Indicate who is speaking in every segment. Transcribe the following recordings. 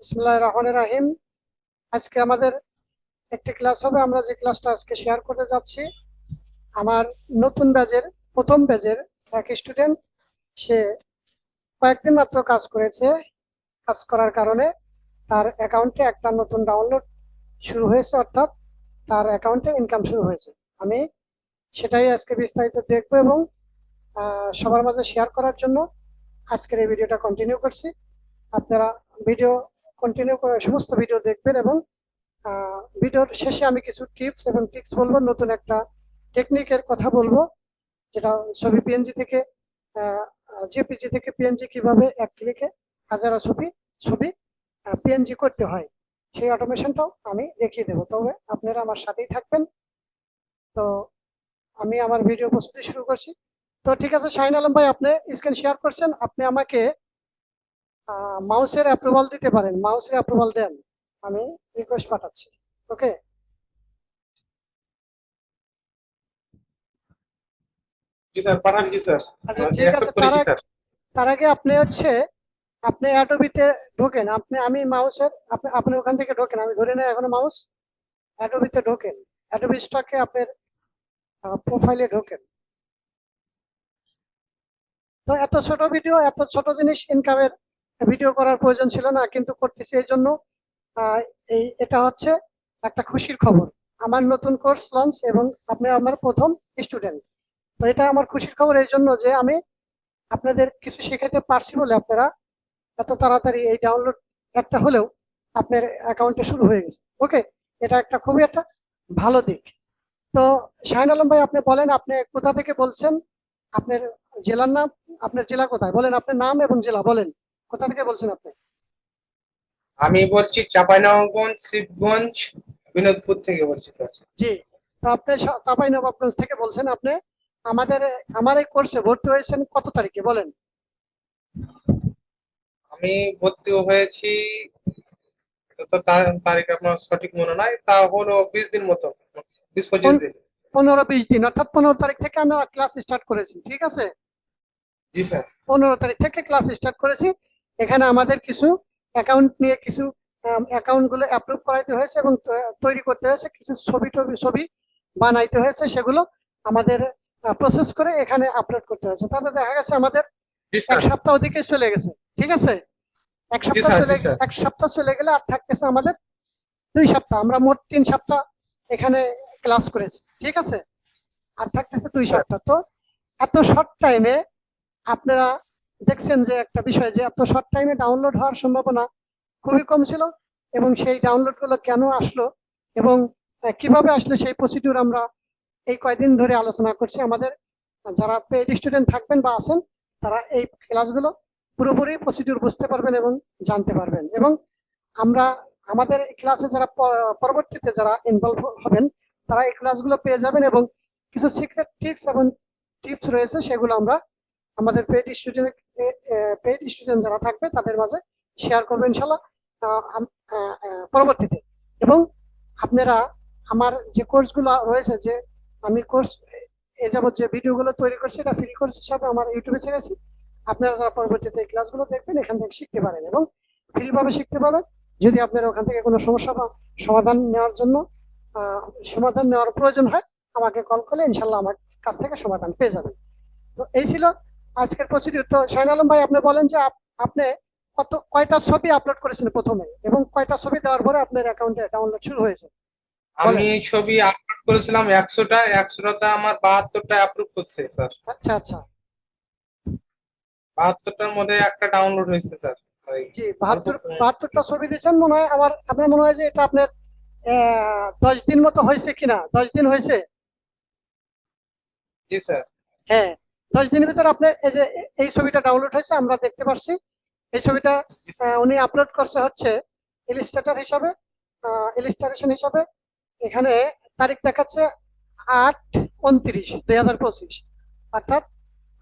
Speaker 1: বিসমুল্লাহ রহমান রাহিম। আজকে আমাদের একটি ক্লাস হবে, আমরা যে ক্লাসটা আজকে শেয়ার করতে যাচ্ছি, আমার নতুন ব্যাচের প্রথম ব্যাচের এক স্টুডেন্ট সে কয়েকদিন মাত্র কাজ করেছে, কাজ করার কারণে তার অ্যাকাউন্টে একটা নতুন ডাউনলোড শুরু হয়েছে, অর্থাৎ তার অ্যাকাউন্টে ইনকাম শুরু হয়েছে। আমি সেটাই আজকে বিস্তারিত দেখব এবং সবার মাঝে শেয়ার করার জন্য আজকের এই ভিডিওটা কন্টিনিউ করছি। আপনারা ভিডিও কন্টিনিউ করে সমস্ত ভিডিও দেখবেন এবং ভিডিওর শেষে আমি কিছু টিপস এবং ট্রিক্স বলব, নতুন একটা টেকনিকের কথা বলব, যেটা ছবি পিএনজি থেকে জেপিজি থেকে পিএনজি কীভাবে এক ক্লিকে হাজারো ছবি ছবি পিএনজি করতে হয়, সেই অটোমেশনটাও আমি দেখিয়ে দেবো। তবে আপনারা আমার সাথেই থাকবেন। তো আমি আমার ভিডিও প্রস্তুতি শুরু করছি। তো ঠিক আছে, শাহিন আলম ভাই, আপনি স্ক্রিন শেয়ার করছেন, আপনি আমাকে মাউসের অ্যাপ্রুভাল দিতে পারেন মাউসের অ্যাপ্রুভাল দেন আমি রিকোয়েস্ট পাঠাচ্ছি ওকে আচ্ছা আগে- তার আগে আপনি হচ্ছে আপনি অ্যাডোবিতে ঢোকেন আপনি আমি মাউসের আপনি আপনি ওখান থেকে ঢোকেন আমি ধরে নেই এখনও মাউস অ্যাডোবিতে ঢোকেন অ্যাডোবি স্টকে আপনার প্রোফাইলে ঢোকেন। তো এত ছোট ভিডিও এত ছোট জিনিস ইনকামের ভিডিও করার প্রয়োজন ছিল না, কিন্তু করতেছি এই জন্য এই, এটা হচ্ছে একটা খুশির খবর। আমার নতুন কোর্স লঞ্চ এবং আপনি আমার প্রথম স্টুডেন্ট তো এটা আমার খুশির খবর এই জন্য যে আমি আপনাদের কিছু শেখাতে পারছি বলে আপনারা এত তাড়াতাড়ি এই ডাউনলোড একটা হলেও আপনার অ্যাকাউন্টে শুরু হয়ে গেছে। ওকে এটা একটা খুবই একটা ভালো দিক। তো শাহিন আলম ভাই, আপনি বলেন, আপনি কোথা থেকে বলছেন? আপনার জেলার নাম, আপনার জেলা কোথায়? বলেন, আপনার নাম এবং জেলা বলেন। কোথা থেকে বলছেন আপনি?
Speaker 2: আমি বলছি চাঁপাইনবাবগঞ্জ শিবগঞ্জ বিনোদপুর থেকে বলছি স্যার
Speaker 1: জি তো আপনি চাপাই নবাবগঞ্জ থেকে বলছেন আপনি। আমাদের আমার এই কোর্সে ভর্তি হয়েছেন কত তারিখে বলেন?
Speaker 2: আমি ভর্তি হয়েছি তো তারিখ আপনার সঠিক মনে নাই তা হলো বিশ দিন মতো বিশ পঁচিশ দিন।
Speaker 1: পনেরো বিশ দিন অর্থাৎ পনেরো তারিখ থেকে আমরা ক্লাস স্টার্ট করেছি ঠিক আছে?
Speaker 2: জি স্যার।
Speaker 1: পনেরো তারিখ থেকে ক্লাস স্টার্ট করেছি এখানে আমাদের কিছু অ্যাকাউন্ট নিয়ে কিছু অ্যাকাউন্টগুলো অ্যাপ্রুভ করাইতে হয়েছে এবং তৈরি করতে হয়েছে। কিছু ছবি টবি ছবি বানাইতে হয়েছে সেগুলো আমাদের প্রসেস করে এখানে আপলোড করতে হয়েছে। তাতে দেখা গেছে আমাদের এক সপ্তাহ ওদিকে চলে গেছে। ঠিক আছে? এক সপ্তাহ চলে এক সপ্তাহ চলে গেলে আর থাকতেছে আমাদের দুই সপ্তাহ। আমরা মোট তিন সপ্তাহ এখানে ক্লাস করেছি। ঠিক আছে? আর থাকতেছে দুই সপ্তাহ। তো এত শর্ট টাইমে আপনারা দেখছেন যে একটা বিষয় যে এত শর্ট টাইমে ডাউনলোড হওয়ার সম্ভাবনা খুবই কম ছিল এবং সেই ডাউনলোডগুলো কেন আসলো এবং কীভাবে আসলো সেই প্রসিডিউর আমরা এই কয়দিন ধরে আলোচনা করছি। আমাদের যারা পেইড স্টুডেন্ট থাকবেন বা আছেন, তারা এই ক্লাসগুলো পুরোপুরি প্রসিডিউর বুঝতে পারবেন এবং জানতে পারবেন। এবং আমরা, আমাদের এই ক্লাসে যারা পরবর্তীতে যারা ইনভলভ হবেন, তারা এই ক্লাসগুলো পেয়ে যাবেন এবং কিছু সিক্রেট ট্রিক্স এবং টিপস রয়েছে, সেগুলো আমরা আমাদের পেইড স্টুডেন্ট পেইড স্টুডেন্ট যারা থাকবে তাদের মাঝে শেয়ার করব ইনশাল্লাহ পরবর্তীতে। এবং আপনারা আমার যে কোর্সগুলো রয়েছে, যে আমি কোর্স এ যাবত যে ভিডিওগুলো তৈরি করছি, এটা ফ্রি কোর্স হিসাবে আমার ইউটিউবে ছেড়েছি আপনারা যারা পরবর্তীতে ক্লাসগুলো দেখবেন, এখান থেকে শিখতে পারেন এবং ফ্রিভাবে শিখতে পারেন। যদি আপনারা ওখান থেকে কোনো সমস্যা বা সমাধান নেওয়ার জন্য সমাধান নেওয়ার প্রয়োজন হয়, আমাকে কল করলে ইনশাল্লাহ আমার কাছ থেকে সমাধান পেয়ে যাবেন। তো এই ছিল আজকের প্রসিডিউর তো শাহিন আলম ভাই আপনি বলেন যে আপনি কত কয়টা ছবি আপলোড করেছেন প্রথমে? এবং কয়টা ছবি দেওয়ার পরে আপনার অ্যাকাউন্টে ডাউনলোড শুরু হয়েছে?
Speaker 2: আমি ছবি আপলোড করেছিলাম একশোটা একশোটাতে আমার বাহাত্তরটা অ্যাপ্রুভ করছে স্যার।
Speaker 1: আচ্ছা আচ্ছা।
Speaker 2: বাহাত্তরটার মধ্যে একটা ডাউনলোড হয়েছে স্যার।
Speaker 1: জি বাহাত্তর। বাহাত্তরটা ছবি দিয়েছেন মনে হয় আমার আপনার মনে হয় যে এটা আপনার দশ দিন মতো হয়েছে কিনা? দশ দিন হয়েছে?
Speaker 2: জি স্যার।
Speaker 1: হ্যাঁ। দশ দিনের ভিতরে আপনার এই যে এই ছবিটা ডাউনলোড হয়েছে আমরা দেখতে পারছি। এই ছবিটা উনি আপলোড করছে হচ্ছে ইলিস্ট্রেটর হিসাবে ইলিস্ট্রেশন হিসাবে। এখানে তারিখ দেখাচ্ছে আট উনত্রিশ দুই হাজার পঁচিশ। অর্থাৎ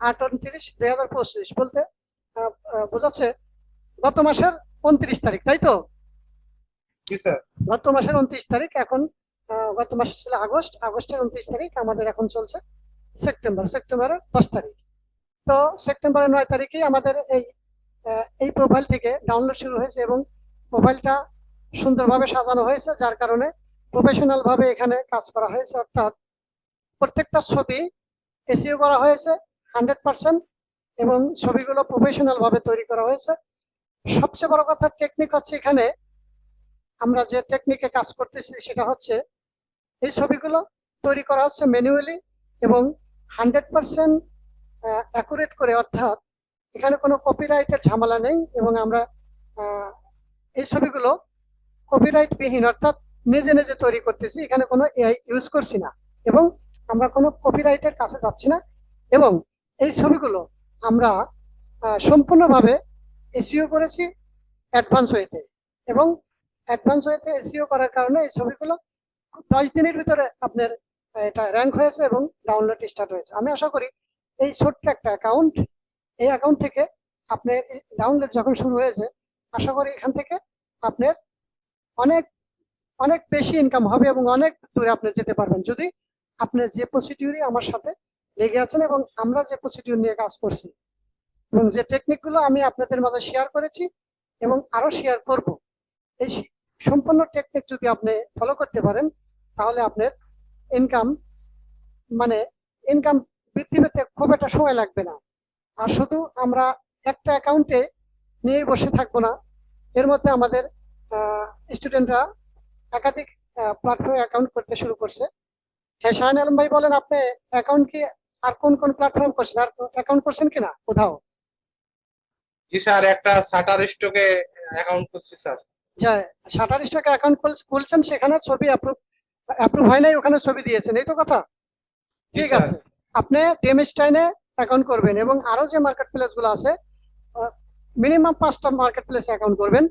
Speaker 1: আট উনত্রিশ দুই হাজার পঁচিশ বলতে বোঝাচ্ছে গত মাসের উনত্রিশ তারিখ তাই তো? গত মাসের উনত্রিশ তারিখ এখন আহ, গত মাস ছিল আগস্ট আগস্টের উনত্রিশ তারিখ আমাদের এখন চলছে। সেপ্টেম্বর সেপ্টেম্বরের দশ তারিখ। তো সেপ্টেম্বরের নয় তারিখে আমাদের এই এই প্রোফাইল থেকে ডাউনলোড শুরু হয়েছে এবং প্রোফাইলটা সুন্দরভাবে সাজানো হয়েছে, যার কারণে প্রফেশনালভাবে এখানে কাজ করা হয়েছে। অর্থাৎ প্রত্যেকটা ছবি এসিও করা হয়েছে হান্ড্রেড পার্সেন্ট এবং ছবিগুলো প্রফেশনালভাবে তৈরি করা হয়েছে। সবচেয়ে বড় কথা টেকনিক হচ্ছে এখানে আমরা যে টেকনিকে কাজ করতেছি সেটা হচ্ছে এই ছবিগুলো তৈরি করা হচ্ছে ম্যানুয়ালি এবং হান্ড্রেড পার্সেন্ট অ্যাকুরেট করে, অর্থাৎ এখানে কোনো কপিরাইটের ঝামেলা নেই এবং আমরা এই ছবিগুলো কপিরাইট বিহীন অর্থাৎ নিজে নিজে তৈরি করতেছি, এখানে কোনো এআই ইউজ করছি না এবং আমরা কোনো কপিরাইটের কাছে যাচ্ছি না এবং এই ছবিগুলো আমরা সম্পূর্ণভাবে এসিও করেছি অ্যাডভান্স ওয়েতে এবং অ্যাডভান্স ওয়েতে এসিও করার কারণে এই ছবিগুলো দশ দিনের ভিতরে আপনার এটা র্যাঙ্ক হয়েছে এবং ডাউনলোড স্টার্ট হয়েছে। আমি আশা করি এই ছোট্ট একটা অ্যাকাউন্ট এই অ্যাকাউন্ট থেকে আপনার ডাউনলোড যখন শুরু হয়েছে, আশা করি এখান থেকে আপনার অনেক অনেক বেশি ইনকাম হবে এবং অনেক দূরে আপনি যেতে পারবেন। যদি আপনি যে প্রসিডিউরে আমার সাথে লেগে আছেন এবং আমরা যে প্রসিডিউর নিয়ে কাজ করছি এবং যে টেকনিকগুলো আমি আপনাদের মাঝে শেয়ার করেছি এবং আরও শেয়ার করব, এই সম্পূর্ণ টেকনিক যদি আপনি ফলো করতে পারেন, তাহলে আপনার ইনকাম মানে ইনকাম বৃদ্ধি পেতে খুব একটা সময় লাগবে না। আর শুধু আমরা একটা অ্যাকাউন্টে নিয়ে বসে থাকব না। এর মধ্যে আমাদের স্টুডেন্টরা একাধিক প্ল্যাটফর্মে অ্যাকাউন্ট করতে শুরু করছে। হ্যাঁ শাহান আলম ভাই বলেন আপনি অ্যাকাউন্ট কি আর কোন কোন প্ল্যাটফর্ম করছেন? আর অ্যাকাউন্ট করছেন কিনা কোথাও?
Speaker 2: জি স্যার একটা শাটার স্টকে অ্যাকাউন্ট করছি স্যার।
Speaker 1: যে শাটার স্টকে অ্যাকাউন্ট খুলছেন সেখানে ছবি অ্যাপ্রুভ অ্যাপ্রুভ হয় নাই ওখানে ছবি দিয়েছেন এই তো কথা? ঠিক আছে। আপনি টেমস্টাইনে অ্যাকাউন্ট করবেন এবং আরও যে মার্কেট প্লেসগুলো আছে মিনিমাম পাঁচটা মার্কেট প্লেসে অ্যাকাউন্ট করবেন।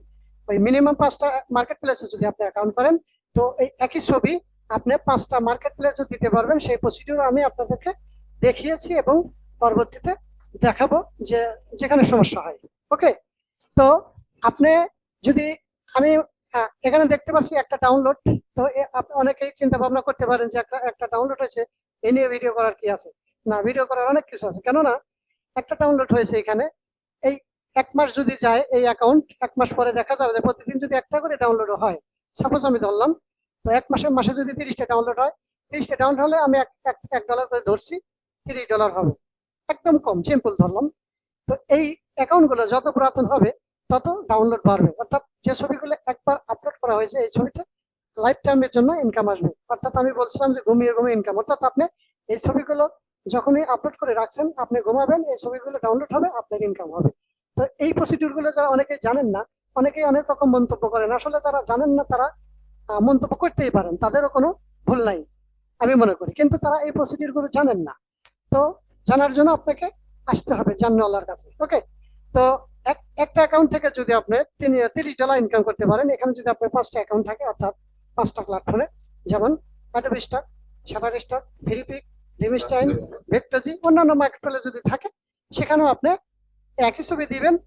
Speaker 1: ওই মিনিমাম পাঁচটা মার্কেট প্লেসে যদি আপনি অ্যাকাউন্ট করেন তো এই একই ছবি আপনি পাঁচটা মার্কেট প্লেসে দিতে পারবেন। সেই প্রসিডিউর আমি আপনাদেরকে দেখিয়েছি এবং পরবর্তীতে দেখাবো যে যেখানে সমস্যা হয়। ওকে তো আপনি যদি আমি এখানে দেখতে পাচ্ছি একটা ডাউনলোড তো অনেকেই চিন্তা ভাবনা করতে পারেন যে একটা একটা ডাউনলোড হয়েছে, এ নিয়ে ভিডিও করার কি আছে? না ভিডিও করার অনেক কিছু আছে। কেননা, একটা ডাউনলোড হয়েছে এখানে, এই এক মাস যদি যায় এই অ্যাকাউন্ট এক মাস পরে দেখা যাবে যে প্রতিদিন যদি একটা করে ডাউনলোড হয় সাপোজ আমি ধরলাম, তো এক মাসের মাসে যদি তিরিশটা ডাউনলোড হয়, তিরিশটা ডাউনলোড হলে আমি এক ডলার করে ধরছি, তিরিশ ডলার হবে। একদম কম সিম্পল ধরলাম। তো এই অ্যাকাউন্টগুলো যত পুরাতন হবে তত ডাউনলোড বাড়বে। অর্থাৎ যে ছবিগুলো একবার আপলোড করা হয়েছে, এই ছবিটা লাইফ টাইমের জন্য ইনকাম আসবে। অর্থাৎ আমি বলছিলাম যে ঘুমিয়ে ঘুমিয়ে ইনকাম অর্থাৎ আপনি এই ছবিগুলো যখনই আপলোড করে রাখছেন, আপনি ঘুমাবেন, এই ছবিগুলো ডাউনলোড হবে, আপনার ইনকাম হবে। তো এই প্রসিডিউরগুলো যারা অনেকেই জানেন না, অনেকেই অনেক রকম মন্তব্য করেন। আসলে যারা জানেন না, তারা মন্তব্য করতেই পারেন। তাদেরও কোনো ভুল নাই, আমি মনে করি। কিন্তু তারা এই প্রসিডিউরগুলো জানেন না। তো জানার জন্য আপনাকে আসতে হবে জানওয়ালার কাছে। ওকে তো একটা অ্যাকাউন্ট থেকে যদি আপনি তিন- তিরিশ ডলার ইনকাম করতে পারেন, এখানে যদি আপনার পাঁচটা অ্যাকাউন্ট থাকে, অর্থাৎ পাঁচটা প্ল্যাটফর্মে যেমন অ্যাডোবি স্টক শাটার স্টক ফিলিপিক লিমিস্টাইন ভেক্টজি অন্যান্য মার্কেটপ্লেস যদি থাকে, সেখানেও আপনি একই ছবি দিবেন,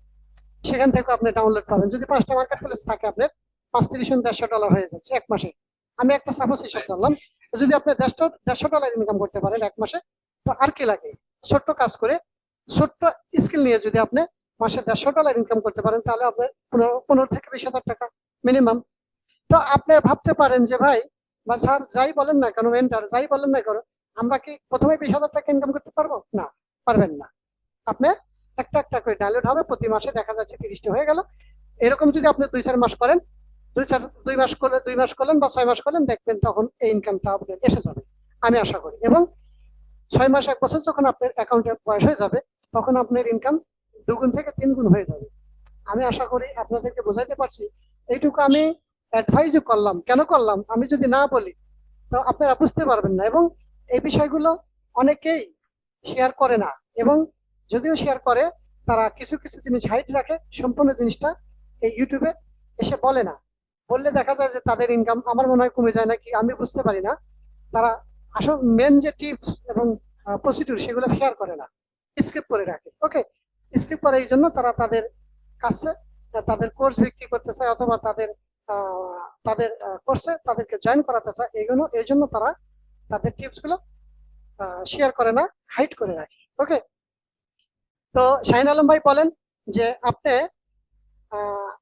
Speaker 1: সেখান থেকে আপনি ডাউনলোড পাবেন। যদি পাঁচটা মার্কেট প্লেস থাকে আপনার, পাঁচ, তিরিশ দেড়শো ডলার হয়ে যাচ্ছে এক মাসে। আমি একটা সাপোজ হিসাব ধরলাম, যদি আপনি দেড়শো দেড়শো ডলার ইনকাম করতে পারেন এক মাসে, তো আর কি লাগে? ছোট্ট কাজ করে, ছোট্ট স্কিল নিয়ে যদি আপনি মাসে দেড়শো ডলার ইনকাম করতে পারেন, তাহলে আপনার পনেরো পনেরো থেকে বিশ হাজার টাকা মিনিমাম তো আপনি ভাবতে পারেন যে ভাই, বা স্যার যাই বলেন না কেন মেন্টার যাই বলেন না কেন, আমরা কি প্রথমে বিশ হাজার টাকা ইনকাম করতে পারব? না, পারবেন না। আপনি একটা একটা করে ডাউনলোড হবে, প্রতি মাসে দেখা যাচ্ছে তিরিশটা হয়ে গেল। এরকম যদি আপনি দুই, চার মাস করেন, দুই, চার, দুই মাস করলে, দুই মাস করলেন বা ছয় মাস করলেন, দেখবেন তখন এই ইনকামটা আপনার এসে যাবে। আমি আশা করি। এবং ছয় মাস, এক বছর যখন আপনার অ্যাকাউন্টের বয়স হয়ে যাবে, তখন আপনার ইনকাম দুগুণ থেকে তিন গুণ হয়ে যাবে। আমি আশা করি আপনাদেরকে বোঝাইতে পারছি। এইটুকু আমি অ্যাডভাইজও করলাম। কেন করলাম? আমি যদি না বলি, তো আপনারা বুঝতে পারবেন না। এবং এই বিষয়গুলো অনেকেই শেয়ার করে না। এবং যদিও শেয়ার করে, তারা কিছু কিছু জিনিস হাইট রাখে। সম্পূর্ণ জিনিসটা এই ইউটিউবে এসে বলে না। বললে দেখা যায় যে তাদের ইনকাম আমার মনে হয় কমে যায় নাকি? আমি বুঝতে পারি না। তারা আসল মেন যে টিপস এবং প্রসিডিউর সেগুলো শেয়ার করে না। স্কিপ করে রাখে। ওকে স্কিপ করে এই জন্য তারা তাদের কাছে তাদের কোর্স বিক্রি করতে চায় অথবা তাদের তাদের কোর্সে তাদেরকে জয়েন করাতে চায় এই জন্য এই জন্য তারা তাদের টিপসগুলো শেয়ার করে না হাইড করে রাখে। ওকে তো শাহিন আলম ভাই বলেন যে আপনি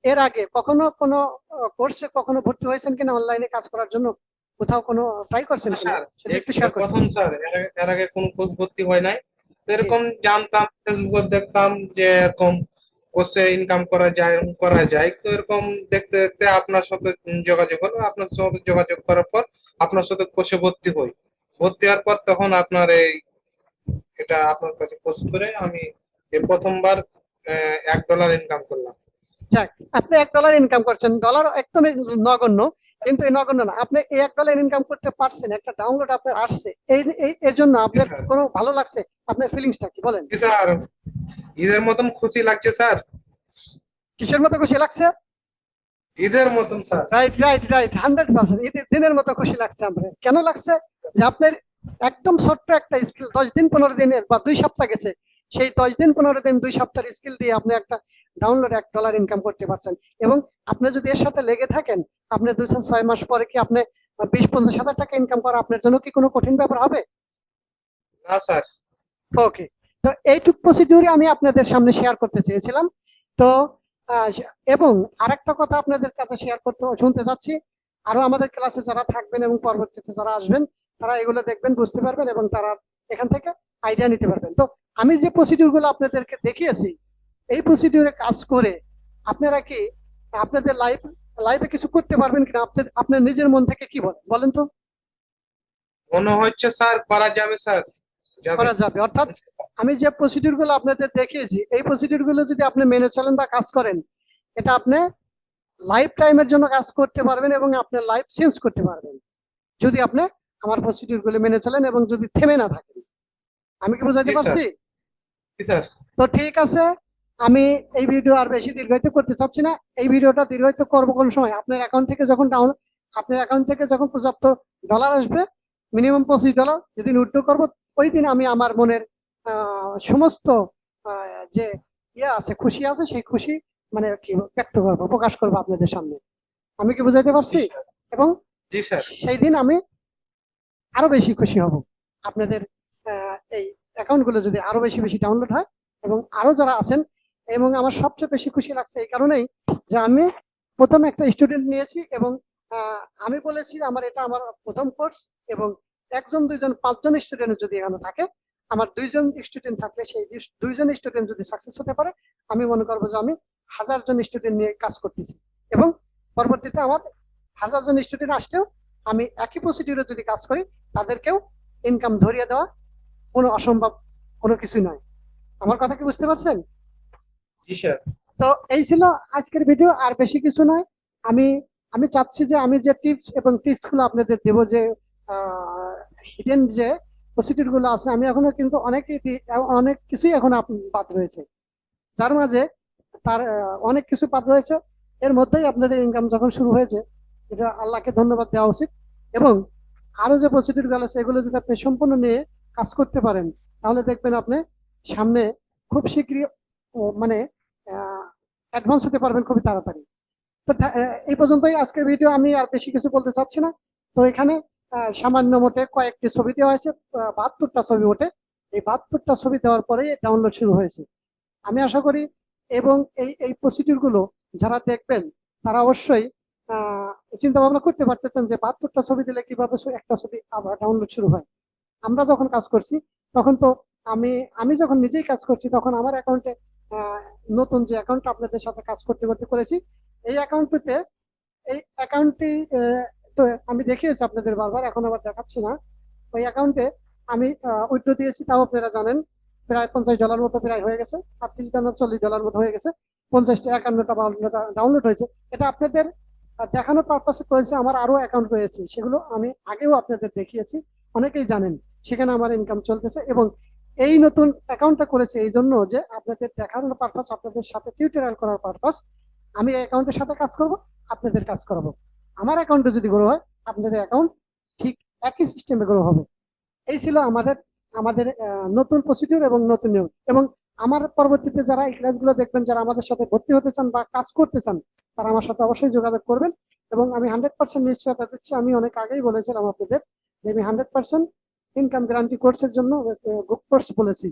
Speaker 1: এর আগে কখনো কোনো কোর্সে কখনো ভর্তি হয়েছেন কিনা অনলাইনে কাজ করার জন্য? কোথাও কোনো ট্রাই করছেন কিনা? সেটা একটু শেয়ার করুন।
Speaker 2: স্যার এর আগে- কোনো কোর্স ভর্তি হয় নাই। এরকম জানতাম ফেসবুকে দেখতাম যে এরকম কোর্সে ইনকাম করা যায় করা যায়। তো এরকম দেখতে দেখতে আপনার সাথে যোগাযোগ হলো। আপনার সাথে যোগাযোগ করার পর আপনার সাথে কোষে ভর্তি হই। ভর্তি হওয়ার পর তখন আপনার এই এটা আপনার কাছে কোর্স করে আমি প্রথমবার এক ডলার ইনকাম করলাম।
Speaker 1: যাক আপনি এক ডলার ইনকাম করছেন ডলার একদমই নগণ্য কিন্তু এই নগণ্য না। আপনি এই এক ডলার ইনকাম করতে পারছেন একটা ডাউনলোড আপনার আসছে। এই এর জন্য আপনার। কোনো ভালো লাগছে? আপনার ফিলিংসটা কি? বলেন।
Speaker 2: স্যার। ঈদের মতন খুশি লাগছে স্যার।
Speaker 1: কিসের মতো খুশি লাগছে?
Speaker 2: ঈদের মতন sir.
Speaker 1: Right right right hundred percent ঈদের দিনের মতো খুশি লাগছে আমরা কেন লাগছে? যে আপনার একদম ছোট্ট একটা স্কিল দশ দিন পনেরো দিনের বা দুই সপ্তাহ গেছে। সেই দশ দিন পনেরো দিন দুই সপ্তাহের স্কিল দিয়ে আপনি একটা ডাউনলোড এক ডলার ইনকাম করতে পারছেন। এবং আপনি যদি এর সাথে লেগে থাকেন আপনি দুই ছয় মাস পরে কি আপনি বিশ পঞ্চাশ হাজার টাকা ইনকাম করা আপনার জন্য কি কোনো কঠিন ব্যাপার হবে?
Speaker 2: না স্যার।
Speaker 1: ওকে তো এইটুক প্রসিডিউরই আমি আপনাদের সামনে শেয়ার করতে চেয়েছিলাম। তো এবং আরেকটা কথা আপনাদের কাছে শেয়ার করতে শুনতে চাচ্ছি। আরও আমাদের ক্লাসে যারা থাকবেন এবং পরবর্তীতে যারা আসবেন তারা এগুলো দেখবেন বুঝতে পারবেন এবং তারা এখান থেকে আইডিয়া নিতে পারবেন। তো আমি যে প্রসিডিউরগুলো আপনাদেরকে দেখিয়েছি এই প্রসিডিউরে কাজ করে আপনারা কি আপনাদের লাইফ লাইফে কিছু করতে পারবেন কিনা? আপনার আপনার নিজের মন থেকে কি বলেন? বলেন তো।
Speaker 2: মনে হচ্ছে স্যার করা যাবে স্যার।
Speaker 1: করা যাবে। অর্থাৎ আমি যে প্রসিডিউরগুলো আপনাদের দেখিয়েছি এই প্রসিডিউরগুলো যদি আপনি মেনে চলেন বা কাজ করেন এটা আপনি লাইফ টাইমের জন্য কাজ করতে পারবেন এবং আপনার লাইফ চেঞ্জ করতে পারবেন। যদি আপনি আমার প্রসিডিউরগুলো মেনে চলেন এবং যদি থেমে না থাকেন। আমি কি
Speaker 2: স্যার।
Speaker 1: পারছি? তো ঠিক আছে আমি এই ভিডিও আর বেশি দীর্ঘায়িত করতে চাচ্ছি না। এই ভিডিওটা দীর্ঘায়িত করব কোন সময়? আপনার অ্যাকাউন্ট থেকে যখন ডাউন আপনার অ্যাকাউন্ট থেকে যখন পর্যাপ্ত ডলার আসবে মিনিমাম পঁচিশ ডলার যেদিন উইথড্র করব ওই দিন আমি আমার মনের সমস্ত যে ইয়ে আছে খুশি আছে সেই খুশি মানে কি ব্যক্ত করব প্রকাশ করব আপনাদের সামনে। আমি কি বুঝাইতে পারছি? এবং সেই দিন আমি আরও বেশি খুশি হব। আপনাদের এই অ্যাকাউন্টগুলো যদি আরও বেশি বেশি ডাউনলোড হয় এবং আরও যারা আছেন এবং আমার সবচেয়ে বেশি খুশি লাগছে এই কারণেই যে আমি প্রথম একটা স্টুডেন্ট নিয়েছি এবং আমি বলেছি আমার এটা আমার প্রথম কোর্স এবং একজন, দুইজন, পাঁচজন স্টুডেন্ট যদি এখানে থাকে, আমার দুইজন স্টুডেন্ট থাকলে সেই দুইজন স্টুডেন্ট যদি সাকসেস হতে পারে, আমি মনে করব যে আমি হাজার জন স্টুডেন্ট নিয়ে কাজ করতেছি। এবং পরবর্তীতে আমার হাজার জন স্টুডেন্ট আসলেও আমি একই প্রসিডিউরে যদি কাজ করি, তাদেরকেও ইনকাম ধরিয়ে দেওয়া কোনো অসম্ভব কোনো কিছুই নয় আমার কথা কি বুঝতে পারছেন? তো এই ছিল আজকের ভিডিও আর বেশি কিছু নয়। আমি আমি চাচ্ছি যে আমি যে টিপস এবং টিপসগুলো আপনাদের দেবো যে হিডেন যে প্রসিডিউরগুলো আছে আমি এখনও কিন্তু অনেকই দি- অনেক কিছুই এখন বাদ রয়েছে। যার মাঝে তার অনেক কিছু বাদ রয়েছে। এর মধ্যেই আপনাদের ইনকাম যখন শুরু হয়েছে এটা আল্লাহকে ধন্যবাদ দেওয়া উচিত। এবং আরও যে প্রসিডিউরগুলো আছে এগুলো যদি আপনি সম্পূর্ণ নিয়ে কাজ করতে পারেন, তাহলে দেখবেন আপনি সামনে খুব শীঘ্রই মানে অ্যাডভান্স হতে পারবেন খুবই তাড়াতাড়ি। তো এই পর্যন্তই আজকের ভিডিও আমি আর বেশি কিছু বলতে চাচ্ছি না। তো এখানে সামান্য মোটে কয়েকটি ছবি দেওয়া হয়েছে বাহাত্তরটা ছবি ওঠে এই বাহাত্তরটা ছবি দেওয়ার পরেই ডাউনলোড শুরু হয়েছে। আমি আশা করি এবং এই এই প্রসিডিউরগুলো যারা দেখবেন, তারা অবশ্যই চিন্তা ভাবনা করতে পারতেছেন যে বাহাত্তরটা ছবি দিলে কীভাবে একটা ছবি আবার ডাউনলোড শুরু হয়। আমরা যখন কাজ করছি, তখন তো আমি আমি যখন নিজেই কাজ করছি, তখন আমার অ্যাকাউন্টে নতুন যে অ্যাকাউন্ট আপনাদের সাথে কাজ করতে করতে করেছি, এই অ্যাকাউন্টটিতে এই অ্যাকাউন্টটি তো আমি দেখিয়েছি আপনাদের বারবার, এখন আবার দেখাচ্ছি না। ওই অ্যাকাউন্টে আমি উইথড্র দিয়েছি, তাও আপনারা জানেন, প্রায় পঞ্চাশ ডলার মতো প্রায় হয়ে গেছে। আটত্রিশ ডলার চল্লিশ ডলার মতো হয়ে গেছে, পঞ্চাশটা, একান্নটা, বাউন্নটা ডাউনলোড হয়েছে। এটা আপনাদের দেখানোর পারপাসে করেছে আমার আরও অ্যাকাউন্ট রয়েছে। সেগুলো আমি আগেও আপনাদের দেখিয়েছি। অনেকেই জানেন, সেখানে আমার ইনকাম চলতেছে এবং এই নতুন অ্যাকাউন্টটা করেছে এই জন্য যে আপনাদের দেখানোর পারপাস আপনাদের সাথে টিউটোরিয়াল করার পারপাস আমি এই অ্যাকাউন্টের সাথে কাজ করব, আপনাদের কাজ করাবো। আমার অ্যাকাউন্টে যদি গ্রো হয়, আপনাদের অ্যাকাউন্ট ঠিক একই সিস্টেমে গ্রো হবে। এই ছিল আমাদের আমাদের নতুন প্রসিডিউর এবং নতুন নিয়ম। এবং আমার পরবর্তীতে যারা এই ক্লাসগুলো দেখবেন, যারা আমাদের সাথে ভর্তি হতে চান বা কাজ করতে চান, তারা আমার সাথে অবশ্যই যোগাযোগ করবেন। এবং আমি হান্ড্রেড পার্সেন্ট নিশ্চয়তা দিচ্ছি, আমি অনেক আগেই বলেছিলাম আপনাদের আমি হান্ড্রেড পার্সেন্ট ইনকাম গ্যারান্টি কোর্সের জন্য কোর্স বলেছি।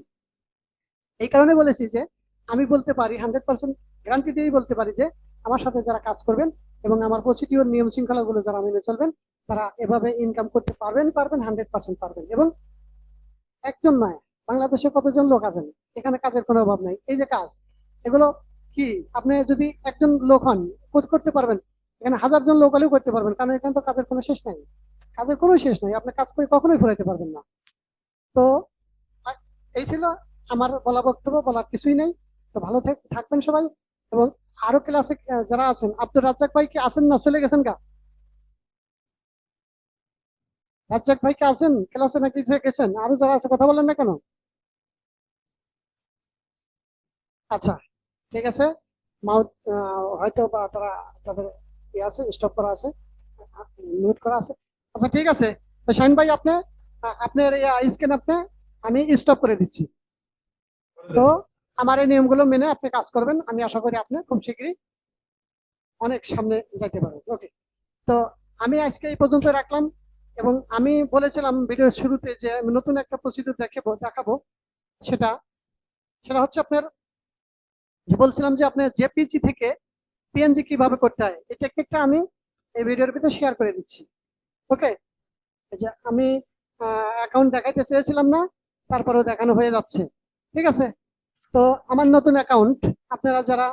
Speaker 1: এই কারণে বলেছি যে, আমি বলতে পারি হান্ড্রেড পার্সেন্ট গ্যারান্টি দিয়েই বলতে পারি যে, আমার সাথে যারা কাজ করবেন এবং আমার প্রসিডিওর নিয়ম শৃঙ্খলাগুলো যারা মেনে চলবেন, তারা এভাবে ইনকাম করতে পারবেন পারবেন হান্ড্রেড পার্সেন্ট পারবেন। এবং একজন নয়, বাংলাদেশে কতজন লোক আছেন? এখানে কাজের কোনো অভাব নাই। এই যে কাজ, এগুলো কি? আপনি যদি একজন লোক হন করতে পারবেন। এখানে হাজার জন লোক হলেও করতে পারবেন, কারণ এখানে তো কাজের কোনো শেষ নাই। কাজের কোনো শেষ নাই, আপনি কাজ করে কখনোই ফুরাইতে পারবেন না। তো, এই ছিল আমার বলা বক্তব্য, বলার কিছুই নেই। তো ভালো থাকবেন সবাই। এবং আরও ক্লাসে যারা আছেন, আব্দুর রাজ্জাক ভাই কি আছেন না? চলে গেছেন গা? রাজ্জাক ভাই কি আছেন? ক্লাসে নাকি যে গেছেন? আরও যারা আছে, কথা বলেন না কেন? আচ্ছা ঠিক আছে। মাউথ হয়তো বা তারা, তাদের ইয়ে আছে স্টপ করা আছে। মিউট করা আছে। আচ্ছা ঠিক আছে। তো শাহিন ভাই, আপনি আপনার স্ক্রিন আপনি, আমি স্টপ করে দিচ্ছি। তো আমার এই নিয়মগুলো মেনে আপনি কাজ করবেন। আমি আশা করি আপনি খুব শীঘ্রই অনেক সামনে যাইতে পারবেন। ওকে তো আমি আজকে এই পর্যন্ত রাখলাম এবং আমি বলেছিলাম ভিডিওর শুরুতে যে আমি নতুন একটা প্রসিডিউর দেখাবো দেখাবো। সেটা সেটা হচ্ছে আপনার, যে বলছিলাম যে আপনার জেপিজি থেকে পিএনজি কীভাবে করতে হয় এই টেকনিকটা আমি এই ভিডিওর ভিতরে শেয়ার করে দিচ্ছি। ওকে যে আমি অ্যাকাউন্ট দেখাইতে চেয়েছিলাম না, তারপরেও দেখানো হয়ে যাচ্ছে। ঠিক আছে? তো আমার নতুন অ্যাকাউন্ট আপনারা যারা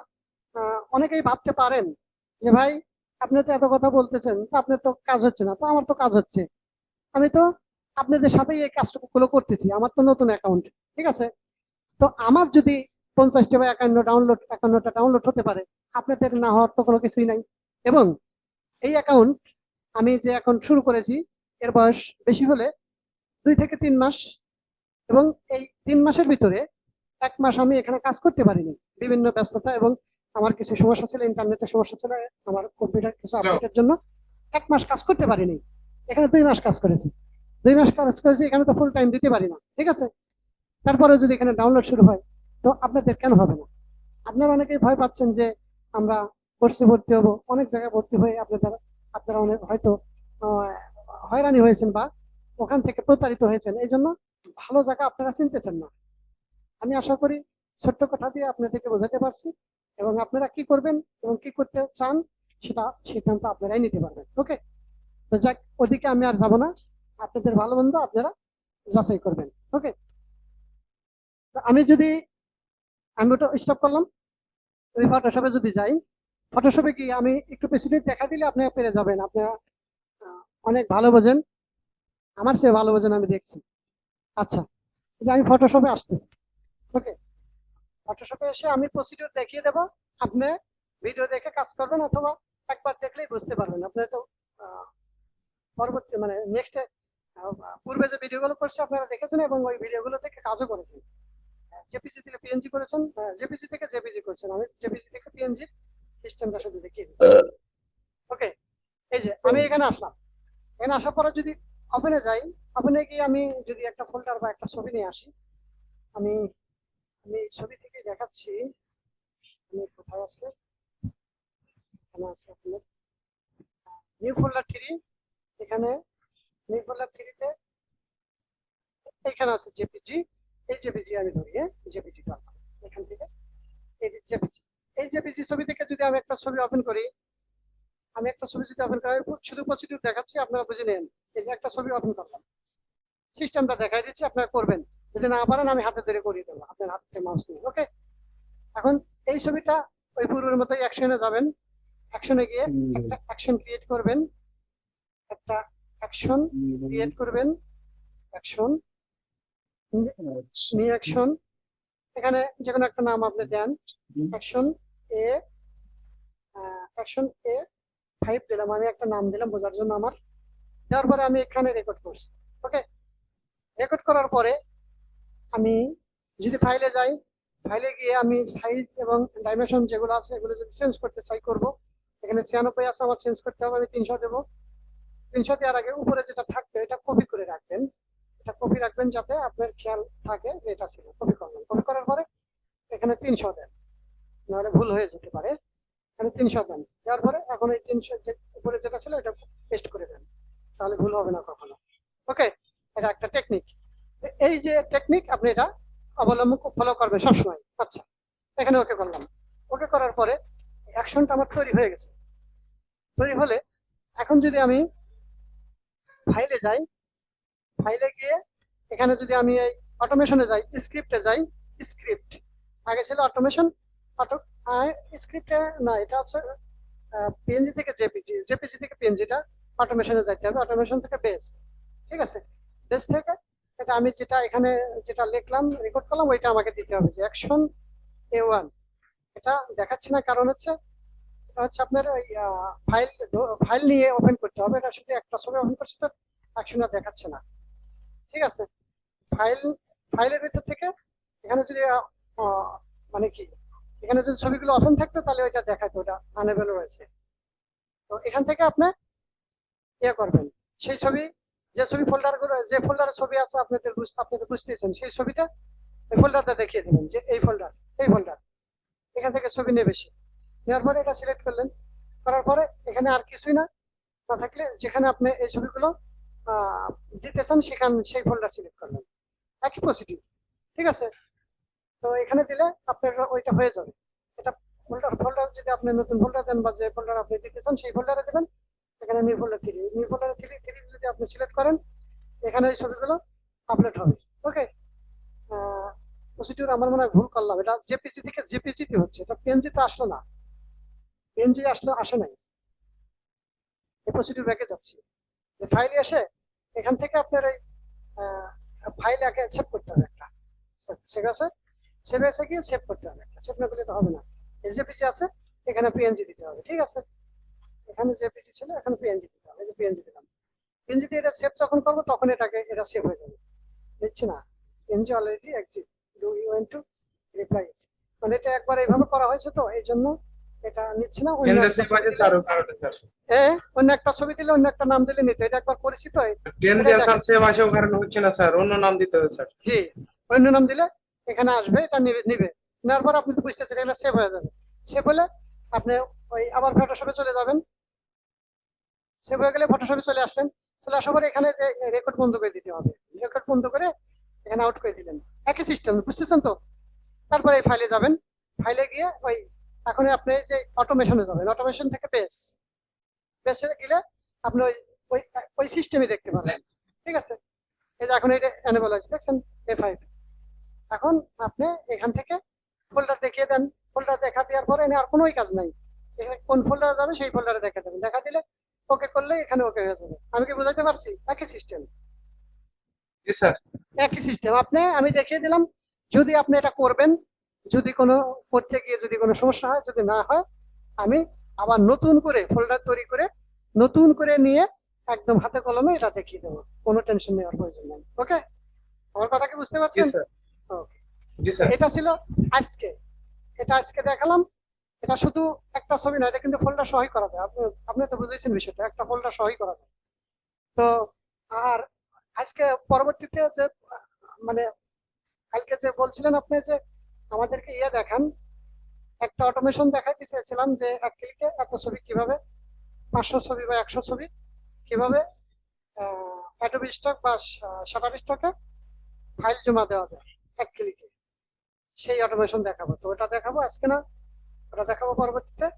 Speaker 1: অনেকেই ভাবতে পারেন যে ভাই, আপনি তো এত কথা বলতেছেন, তো আপনার তো কাজ হচ্ছে না, তো আমার তো কাজ হচ্ছে। আমি তো আপনাদের সাথেই এই কাজগুলো করতেছি, আমার তো নতুন অ্যাকাউন্ট ঠিক আছে? তো আমার যদি পঞ্চাশটা বা একান্ন ডাউনলোড একান্নটা ডাউনলোড হতে পারে, আপনাদের না হওয়ার তো কোনো কিছুই নাই। এবং এই অ্যাকাউন্ট আমি যে এখন শুরু করেছি এর বয়স বেশি হলে দুই থেকে তিন মাস এবং এই তিন মাসের ভিতরে এক মাস আমি এখানে কাজ করতে পারিনি। বিভিন্ন ব্যস্ততা এবং আমার কিছু সমস্যা ছিল ইন্টারনেটের সমস্যা ছিল আমার কম্পিউটার কিছু আপডেটের জন্য এক মাস কাজ করতে পারিনি। এখানে দুই মাস কাজ করেছি। দুই মাস কাজ করেছি এখানে তো ফুল টাইম দিতে পারি না ঠিক আছে? তারপরে যদি এখানে ডাউনলোড শুরু হয় তো আপনাদের কেন হবে না? আপনারা অনেকেই ভয় পাচ্ছেন যে আমরা কোর্সে ভর্তি হব অনেক জায়গায় ভর্তি হয়ে আপনাদের আপনারা অনেক হয়তো হয়রানি হয়েছেন বা ওখান থেকে প্রতারিত হয়েছেন এই জন্য ভালো জায়গা আপনারা চিনতেছেন না। আমি আশা করি ছোট্ট কথা দিয়ে আপনাদেরকে বোঝাতে পারছি এবং আপনারা কি করবেন এবং কি করতে চান সেটা সিদ্ধান্ত আপনারাই নিতে পারবেন, ওকে? তো যাক, ওদিকে আমি আর যাব না। আপনাদের ভালো মন্দ আপনারা যাচাই করবেন, ওকে? আমি যদি, আমি ওটা স্টপ করলাম। ওই ফটোশপে যদি যাই ফটোশপে কি আমি একটু পেছনে দেখা দিলে আপনি পেরে যাবেন? আপনারা অনেক ভালো বোঝেন। আমার চেয়ে ভালো বোঝেন, আমি দেখছি। আচ্ছা যে আমি ফটোশপে আসতেছি। ওকে, ফটোশপে এসে আমি প্রসিডিউর দেখিয়ে দেব। আপনি ভিডিও দেখে কাজ করবেন অথবা একবার দেখলেই বুঝতে পারবেন। আপনি তো পরবর্তী মানে নেক্সট পূর্বে যে ভিডিওগুলো করছে আপনারা দেখেছেন এবং ওই ভিডিওগুলো থেকে কাজও করেছেন। জেপিসি থেকে পিএনজি করেছেন জেপিজি থেকে জেপিজি করেছেন। আমি জেপিজি থেকে পিএনজি সিস্টেমটা শুধু দেখিয়ে দিচ্ছি। ওকে এই যে আমি এখানে আসলাম। এখানে আসার পরে যদি ওপেনে যাই ওপেনে গিয়ে আমি যদি একটা ফোল্ডার বা একটা ছবি নিয়ে আসি আমি আমি ছবি থেকে দেখাচ্ছি। আমি কোথায় আছে? এখানে আছে আপনার নিউ ফোল্ডার থ্রি এখানে নিউ ফোল্ডার থ্রিতে এখানে আছে জেপিজি এই জেপিজি আমি ধরি হ্যাঁ? জেপিজি এখান থেকে এই জেপিজি এই জেপিজি ছবি থেকে যদি আমি একটা ছবি ওপেন করি আমি একটা ছবি যদি ওপেন করি শুধু প্রসিডিউর দেখাচ্ছি আপনারা বুঝে নেন। এই যে একটা ছবি ওপেন করলাম। সিস্টেমটা দেখাই দিচ্ছি আপনারা করবেন। যদি না পারেন আমি হাতে ধরে করিয়ে দেবো। আপনার হাত থেকে মাউস নিয়ে ওকে এখন এই ছবিটা ওই পূর্বের মতো অ্যাকশনে যাবেন। অ্যাকশনে গিয়ে একটা অ্যাকশন ক্রিয়েট করবেন। একটা অ্যাকশন ক্রিয়েট করবেন। অ্যাকশন নিউ অ্যাকশন এখানে যে কোনো একটা নাম আপনি দেন। Action A action A five দিলাম, আমি একটা নাম দিলাম, বোঝার জন্য আমার। দেওয়ার পরে আমি এখানে রেকর্ড করছি ওকে রেকর্ড করার পরে আমি যদি ফাইলে যাই ফাইলে গিয়ে আমি সাইজ এবং ডাইমেনশন যেগুলো আছে, এগুলো যদি চেঞ্জ করতে চাই, করব। এখানে ছিয়ানব্বই আছে আমার চেঞ্জ করতে হবে, আমি তিনশো দেবো। তিনশো দেওয়ার আগে উপরে যেটা থাকবে, এটা কপি করে রাখবেন। এটা কপি রাখবেন যাতে আপনার খেয়াল থাকে যে এটা ছিল কপি করলাম। কপি করার পরে এখানে তিনশো দেন। নাহলে ভুল হয়ে যেতে পারে। এখানে তিনশো দেন। দেওয়ার পরে এখন এই তিনশো যে উপরে যেটা ছিল, এটা পেস্ট করে দেন। তাহলে ভুল হবে না কখনো। ওকে এটা একটা টেকনিক এই যে টেকনিক আপনি এটা অবলম্বন ফলো করবেন সবসময়। আচ্ছা এখানে ওকে করলাম। ওকে করার পরে অ্যাকশনটা আমার তৈরি হয়ে গেছে। তৈরি হলে এখন যদি আমি ফাইলে যাই ফাইলে গিয়ে এখানে যদি আমি এই অটোমেশনে যাই স্ক্রিপ্টে যাই স্ক্রিপ্ট আগে ছিল অটোমেশন অটো স্ক্রিপ্টে না, এটা হচ্ছে পিএনজি থেকে জেপিজি জেপিজি থেকে পিএনজিটা অটোমেশনে যাইতে হবে অটোমেশন থেকে বেস ঠিক আছে? বেস থেকে এটা আমি যেটা এখানে যেটা লিখলাম রেকর্ড করলাম, ওইটা আমাকে দিতে হবে যে অ্যাকশন এ ওয়ান এটা দেখাচ্ছে না, কারণ হচ্ছে, এটা হচ্ছে আপনার ওই ফাইল ফাইল নিয়ে ওপেন করতে হবে, এটা শুধু একটা ছবি ওপেন করছে তো অ্যাকশনটা দেখাচ্ছে না। ঠিক আছে? ফাইল ফাইলের ভিতর থেকে এখানে যদি মানে কি এখানে যদি ছবিগুলো ওপেন থাকতো, তাহলে ওইটা দেখাতো, ওটা আনেবল রয়েছে। তো এখান থেকে আপনি ইয়ে করবেন। সেই ছবি, যে ছবি ফোল্ডারগুলো, যে ফোল্ডারের ছবি আছে, আপনাদের আপনাদের বুঝতেছেন, সেই ছবিটা এই ফোল্ডারটা দেখিয়ে দেবেন, যে এই ফোল্ডার এই ফোল্ডার এখান থেকে ছবি নেবে সে। নেওয়ার পরে এটা সিলেক্ট করলেন। করার পরে এখানে আর কিছুই না। না থাকলে যেখানে আপনি এই ছবিগুলো দিতে চান, সেখানে সেই ফোল্ডার সিলেক্ট করলেন। একই পজিটিভ ঠিক আছে? তো এখানে দিলে আপনার ওইটা হয়ে যাবে। এটা ফোল্ডার ফোল্ডার যদি আপনি নতুন ফোল্ডার দেন বা যে ফোল্ডার আপনি দিতে চান সেই ফোল্ডারে দেবেন। এখানে new folder three new folder three three যদি আপনি সিলেক্ট করেন, এখানে এই ছবিগুলো আপলোড হবে। ওকে প্রসিডিউর আমার মনে হয় ভুল করলাম। এটা জেপিজি থেকে জেপিজি তে হচ্ছে। এটা পিএনজি তে আসলো না। পিএনজি আসলো, আসে নাই। এই প্রসিডিউর ব্যাকে যাচ্ছি। ফাইলে এসে এখান থেকে আপনার এই ফাইল আগে সেভ করতে হবে একটা। ঠিক আছে? সেভ এসে গিয়ে সেভ করতে হবে সেভ না করলে তো হবে না। এই জেপিজি আছে এখানে পিএনজি দিতে হবে ঠিক আছে? এখানে জেপিজি ছিল এখানে পিএনজি দিতে হবে। যে পিএনজি দিলাম। পিএনজি দিয়ে এটা সেভ যখন করব তখন এটাকে এটা সেভ হয়ে যাবে। দিচ্ছি না? PNG already exit do you to reply it মানে এটা একবার এইভাবে করা হয়েছে তো এই জন্য এটা নিচ্ছে না। অন্য একটা ছবি দিলে- অন্য একটা নাম দিলে নিত। এটা একবার করেছি তো এই-
Speaker 2: স্যার সেভ ও কারণে হচ্ছে না স্যার। অন্য নাম দিতে হবে স্যার।
Speaker 1: জি। অন্য নাম দিলে এখানে আসবে, এটা নিবে নেওয়ার পর আপনি তো বুঝতেছেন এটা সেভ হয়ে যাবে। সেভ হলে আপনি ওই আবার ফটোশপে চলে যাবেন। সেভ হয়ে গেলে ফটোশপে চলে আসলেন। চলে আসার পর এখানে যে রেকর্ড বন্ধ করে দিতে হবে। রেকর্ড বন্ধ করে এখানে আউট করে দিলেন। একই সিস্টেম বুঝতেছেন তো? তারপরে এই ফাইলে যাবেন। ফাইলে গিয়ে ওই এখন আপনি যে অটোমেশনে যাবেন অটোমেশন থেকে বেস বেসে গেলে আপনি ওই ওই ওই সিস্টেমই দেখতে পাবেন ঠিক আছে? এই যে এখন এটা এনেবল হয়েছে, দেখছেন? এ ফাইভ এখন আপনি এখান থেকে ফোল্ডার দেখিয়ে দেন। ফোল্ডার দেখা দেওয়ার পরে এনে আর কোনোই কাজ নাই। এখানে কোন ফোল্ডারে যাবে সেই ফোল্ডারে দেখা দেবেন। দেখা দিলে ওকে করলে এখানে ওকে হয়ে যাবে। আমি কি বুঝাতে পারছি? একই সিস্টেম
Speaker 2: জি স্যার।
Speaker 1: একই সিস্টেম আপনি আমি দেখিয়ে দিলাম যদি আপনি এটা করবেন যদি কোনো করতে গিয়ে যদি কোনো সমস্যা হয় যদি না হয় আমি আবার নতুন করে ফোল্ডার তৈরি করে নতুন করে নিয়ে একদম হাতে কলমে এটা দেখিয়ে দেবো। কোনো টেনশন নেওয়ার প্রয়োজন নেই। ওকে আমার কথা কি বুঝতে পারছেন
Speaker 2: স্যার
Speaker 1: ওকে
Speaker 2: জি স্যার
Speaker 1: এটা ছিল আজকে। এটা আজকে দেখালাম। এটা শুধু একটা ছবি না, এটা কিন্তু ফোল্ডার সহই করা যায়। আপনি তো বুঝেছেন বিষয়টা, একটা ফোল্ডার সহই করা যায়। তো, আর আজকে পরবর্তীতে যে মানে কালকে যে বলছিলেন আপনি যে, আমাদেরকে ইয়ে দেখান, একটা অটোমেশন দেখাইতে চেয়েছিলাম যে, এক ক্লিকে এত ছবি কীভাবে, পাঁচশো ছবি বা একশো ছবি কীভাবে অ্যাডোবি স্টক বা শাটার স্টকে ফাইল জমা দেওয়া যায়, এক ক্লিকে সেই অটোমেশন দেখাবো। তো ওটা দেখাবো আজকে না ওটা দেখাবো পরবর্তীতে।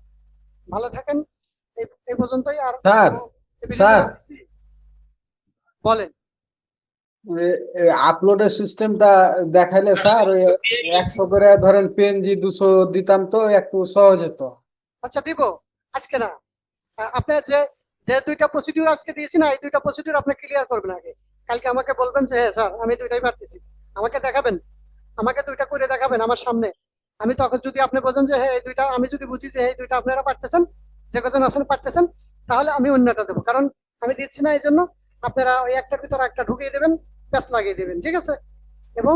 Speaker 1: ভালো থাকেন এই পর্যন্তই আর
Speaker 3: স্যার, স্যার।
Speaker 1: বলেন।
Speaker 3: আপলোডের সিস্টেমটা দেখাইলে স্যার ওই একশো করে ধরেন পিএনজি দুশো দিতাম তো একটু সহজ হতো।
Speaker 1: আচ্ছা দিব। আজকে না। আ- আপনার যে যে দুইটা প্রসিডিউর আজকে দিয়েছি না এই দুইটা প্রসিডিউর আপনি ক্লিয়ার করবেন আগে। কালকে আমাকে বলবেন যে হ্যাঁ স্যার আমি দুইটাই পারতেছি আমাকে দেখাবেন। আমাকে দুইটা করে দেখাবেন আমার সামনে। আমি তখন যদি আপনি বলেন যে হ্যাঁ এই দুইটা আমি যদি বুঝি যে এই দুইটা আপনারা পারতেছেন যে কজন আছেন পারতেছেন তাহলে আমি অন্যটা দেবো। কারণ আমি দিচ্ছি না এই জন্য আপনারা ওই একটার ভিতর একটা ঢুকিয়ে দেবেন প্যাস লাগিয়ে দেবেন ঠিক আছে? এবং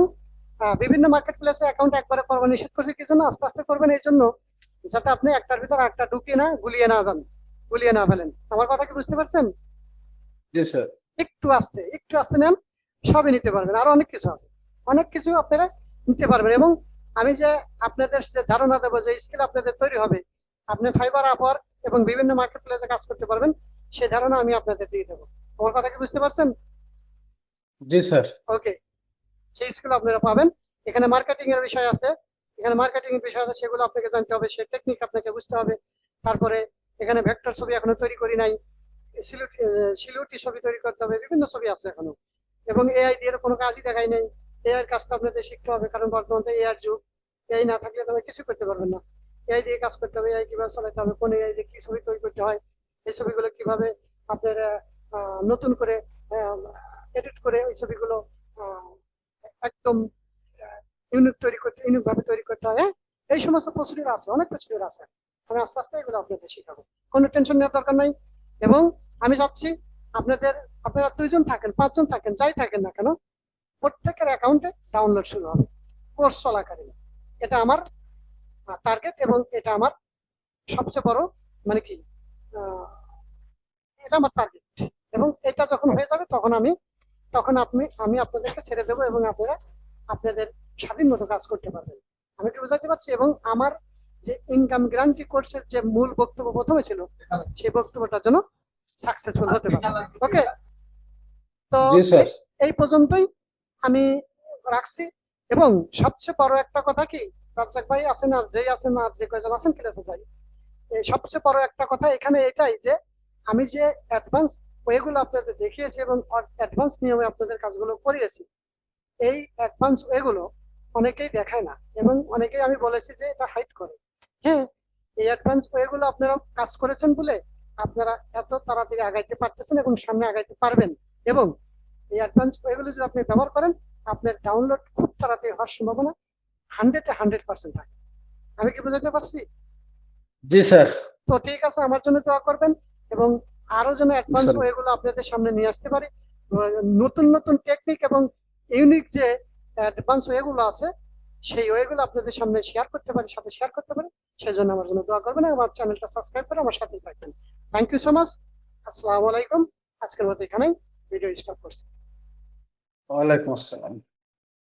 Speaker 1: বিভিন্ন মার্কেট প্লেসে অ্যাকাউন্ট একবারে করবেন নিষেধ করছে কি জন্য? আস্তে আস্তে করবেন এই জন্য যাতে আপনি একটার ভিতর একটা ঢুকিয়ে না গুলিয়ে না যান গুলিয়ে না ফেলেন। আমার কথা কি বুঝতে পারছেন?
Speaker 3: জি স্যার।
Speaker 1: একটু আস্তে একটু আস্তে নেন সবই নিতে পারবেন। আরও অনেক কিছু আছে। অনেক কিছু আপনারা নিতে পারবেন। এবং আমি যে আপনাদের যে ধারণা দেবো যে স্কিল আপনাদের তৈরি হবে আপনি ফাইবার আপর এবং বিভিন্ন মার্কেট প্লেসে কাজ করতে পারবেন সেই ধারণা আমি আপনাদের দিয়ে দেবো। আমার কথা কি বুঝতে পারছেন?
Speaker 3: জি স্যার।
Speaker 1: ওকে। সেই স্কিল আপনারা পাবেন। এখানে মার্কেটিং এর বিষয় আছে। এখানে মার্কেটিং এর বিষয় আছে সেগুলো আপনাকে জানতে হবে সেই টেকনিক আপনাকে বুঝতে হবে। তারপরে এখানে ভেক্টর ছবি এখনও তৈরি করি নাই। সিলুটি সিলুটি ছবি তৈরি করতে হবে। বিভিন্ন ছবি আছে এখনও। এবং এআই দিয়ে কোনো কাজই দেখাই নাই। এআই কাজটা আপনাদের শিখতে হবে, কারণ বর্তমানে এআই যুগ। এআই না থাকলে তো কিছু করতে পারবেন না। এআই দিয়ে কাজ করতে হবে, এআই কীভাবে চালাতে হবে, কোন এআই দিয়ে কি ছবি তৈরি করতে হয়, এই ছবিগুলো কীভাবে আপনার নতুন করে এডিট করে ওই ছবিগুলো একদম ইউনিক তৈরি করতে ইউনিক ভাবে তৈরি করতে হয় হ্যাঁ? এই সমস্ত প্রসিডিউর আছে, অনেক প্রসিডিউর আছে। আমি আস্তে আস্তে এগুলো আপনাদের শিখাবো। কোনো টেনশন নেওয়ার দরকার নাই। এবং আমি চাচ্ছি আপনাদের, আপনারা দুইজন থাকেন, পাঁচজন থাকেন, যাই থাকেন না কেন প্রত্যেকের অ্যাকাউন্টে ডাউনলোড শুরু হবে। কোর্স চলাকালীন। এটা আমার টার্গেট এবং এটা আমার সবচেয়ে বড় মানে কি আহ, এটা আমার টার্গেট এবং এটা যখন হয়ে যাবে তখন আমি তখন আপনি আমি আপনাদেরকে ছেড়ে দেবো এবং আপনারা আপনাদের স্বাধীন মতো কাজ করতে পারবেন। আমি কি বোঝাতে পারছি? এবং আমার যে ইনকাম গ্যারান্টি কোর্সের যে মূল বক্তব্য প্রথমে ছিল সেই বক্তব্যটার জন্য সাকসেসফুল হতে পারে। ওকে তো এই পর্যন্তই। আমি রাখছি। এবং সবচেয়ে বড় একটা কথা কি, রাজ্জাক ভাই আছেন আর যেই আছেন আর যে কয়জন আছেন ক্লাসে যাই। সবচেয়ে বড় একটা কথা এখানে এটাই যে, আমি যে অ্যাডভান্স ওয়েগুলো আপনাদের দেখিয়েছি এবং অ্যাডভান্স নিয়মে আপনাদের কাজগুলো করিয়েছি, এই অ্যাডভান্স ওয়েগুলো অনেকেই দেখায় না এবং অনেকেই আমি বলেছি যে এটা হাইট করে। হ্যাঁ এই অ্যাডভান্স ওয়েগুলো আপনারা কাজ করেছেন বলে আপনারা এত তাড়াতাড়ি আগাইতে পারতেছেন এবং সামনে আগাইতে পারবেন। এবং এই অ্যাডভান্স এগুলো যদি আপনি ব্যবহার করেন আপনার ডাউনলোড খুব তাড়াতাড়ি হওয়ার সম্ভাবনা হান্ড্রেডে হান্ড্রেড পার্সেন্ট থাকে। আমি কি বুঝাতে পারছি?
Speaker 3: জি স্যার।
Speaker 1: তো ঠিক আছে আমার জন্য দোয়া করবেন এবং আরও যেন অ্যাডভান্স. ওয়েগুলো আপনাদের সামনে নিয়ে আসতে পারি। নতুন নতুন টেকনিক এবং ইউনিক যে অ্যাডভান্স ওয়েগুলো আছে সেই ওয়েগুলো আপনাদের সামনে শেয়ার করতে পারি সাথে শেয়ার করতে পারি সেই জন্য আমার জন্য দোয়া করবেন আমার চ্যানেলটা সাবস্ক্রাইব করে আমার সাথেই থাকবেন। থ্যাংক ইউ সো মাচ আসসালামু আলাইকুম। আজকের মতো এখানেই ভিডিও স্টপ করছি।
Speaker 3: ওয়ালাইকুম আসসালাম